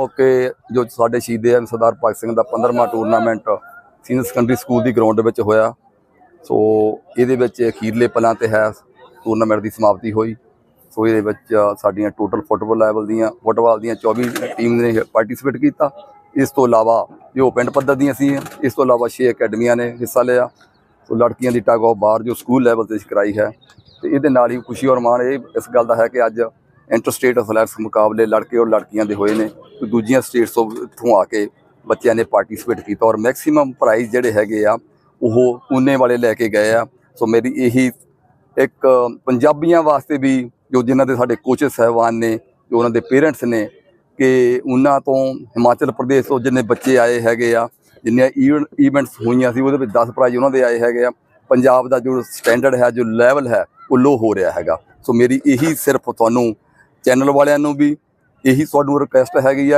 ਮੌਕੇ ਜੋ ਸਾਡੇ ਸ਼ਹੀਦੇ ਆ, ਸਰਦਾਰ ਭਗਤ ਸਿੰਘ ਦਾ 15ਵਾਂ ਟੂਰਨਾਮੈਂਟ ਸੀਨੀਅਰ ਸੈਕੰਡਰੀ ਸਕੂਲ ਦੀ ਗਰਾਊਂਡ ਦੇ ਵਿੱਚ ਹੋਇਆ। ਸੋ ਇਹਦੇ ਵਿੱਚ ਅਖੀਰਲੇ ਪਲਾਂ ਤੇ ਹੈ ਟੂਰਨਾਮੈਂਟ ਦੀ ਸਮਾਪਤੀ ਹੋਈ। ਸੋ ਇਹਦੇ ਵਿੱਚ ਸਾਡੀਆਂ ਟੋਟਲ ਫੁੱਟਬਾਲ ਲੈਵਲ ਦੀਆਂ ਫੁੱਟਬਾਲ ਦੀਆਂ 24 ਟੀਮ ਨੇ ਪਾਰਟਿਸਿਪੇਟ ਕੀਤਾ। ਇਸ ਤੋਂ ਇਲਾਵਾ ਜੋ ਪਿੰਡ ਪੱਧਰ ਦੀਆਂ ਸੀ ਇਸ ਤੋਂ ਇਲਾਵਾ 6 ਅਕੈਡਮੀਆਂ ਨੇ ਹਿੱਸਾ ਲਿਆ। ਸੋ ਲੜਕੀਆਂ ਦੀ ਟਗ ਆਫ ਬਾਰ ਜੋ ਸਕੂਲ ਲੈਵਲ ਤੇ ਕਰਾਈ ਹੈ, ਤੇ ਇਹਦੇ ਨਾਲ ਹੀ ਖੁਸ਼ੀ ਔਰ ਮਾਣ ਇਹ ਇਸ ਗੱਲ ਦਾ ਹੈ ਕਿ ਅੱਜ ਇੰਟਰ ਸਟੇਟ ਐਥਲੈਟਿਕਸ ਮੁਕਾਬਲੇ ਲੜਕੇ ਔਰ ਲੜਕੀਆਂ ਦੇ ਹੋਏ ਨੇ ਦੂਜੀਆਂ ਸਟੇਟਸ ਤੋਂ ਇੱਥੋਂ ਆ ਕੇ ਬੱਚਿਆਂ ਨੇ ਪਾਰਟਿਸਿਪੇਟ ਕੀਤਾ ਔਰ ਮੈਕਸਿਮਮ ਪ੍ਰਾਈਜ਼ ਜਿਹੜੇ ਹੈਗੇ ਆ, ਉਹ ਉਨੇ ਵਾਲੇ ਲੈ ਕੇ ਗਏ ਆ। ਸੋ ਮੇਰੀ ਇਹੀ ਇੱਕ ਪੰਜਾਬੀਆਂ ਵਾਸਤੇ ਵੀ ਜੋ ਜਿਨ੍ਹਾਂ ਦੇ ਸਾਡੇ ਕੋਚਸ ਸਹਿਬਾਨ ਨੇ, ਜੋ ਉਹਨਾਂ ਦੇ ਪੇਰੈਂਟਸ ਨੇ, ਕਿ ਉਹਨਾਂ ਤੋਂ ਹਿਮਾਚਲ ਪ੍ਰਦੇਸ਼ ਤੋਂ ਜਿੰਨੇ ਬੱਚੇ ਆਏ ਹੈਗੇ ਆ, ਜਿੰਨੀਆਂ ਇਵੈਂਟਸ ਹੋਈਆਂ ਸੀ, ਉਹਦੇ ਵਿੱਚ 10 ਪ੍ਰਾਈਜ਼ ਉਹਨਾਂ ਦੇ ਆਏ ਹੈਗੇ ਆ। ਪੰਜਾਬ ਦਾ ਜੋ ਸਟੈਂਡਰਡ ਹੈ, ਜੋ ਲੈਵਲ ਹੈ, ਉਹ ਲੋ ਹੋ ਰਿਹਾ ਹੈਗਾ। ਸੋ ਮੇਰੀ ਇਹੀ ਸਿਰਫ ਤੁਹਾਨੂੰ ਚੈਨਲ ਵਾਲਿਆਂ ਨੂੰ ਵੀ ਇਹੀ ਤੁਹਾਨੂੰ ਰਿਕੁਐਸਟ ਹੈਗੀ ਆ